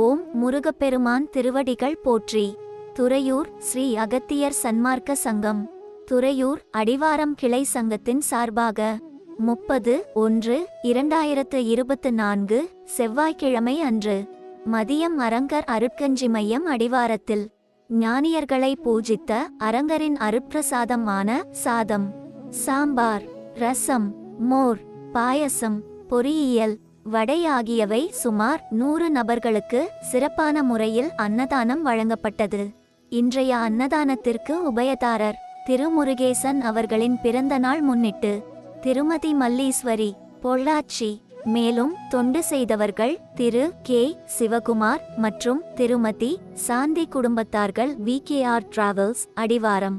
ஓம் முருகப்பெருமான் திருவடிகள் போற்றி. துறையூர் ஸ்ரீ அகத்தியர் சன்மார்க்க சங்கம். துறையூர் அடிவாரம் கிளை சங்கத்தின் சார்பாக முப்பது ஒன்று இரண்டாயிரத்து இருபத்து நான்கு செவ்வாய்க்கிழமை அன்று மதியம் அரங்கர் அருட்கஞ்சி மையம் அடிவாரத்தில் ஞானியர்களை பூஜித்த அரங்கரின் அருட்பிரசாதமான சாதம். சாம்பார் ரசம் மோர் பாயசம் பொறியியல் வடை ஆகியவை சுமார் நூறு நபர்களுக்கு சிறப்பான முறையில் அன்னதானம் வழங்கப்பட்டது. இன்றைய அன்னதானத்திற்கு உபயதாரர் திருமுருகேசன் அவர்களின் பிறந்த நாள் முன்னிட்டு திருமதி மல்லீஸ்வரி பொள்ளாச்சி மேலும் தொண்டு செய்தவர்கள் திரு. கே. சிவகுமார் மற்றும் திருமதி சாந்தி குடும்பத்தார்கள் வி. கே. ஆர். டிராவல்ஸ் அடிவாரம்.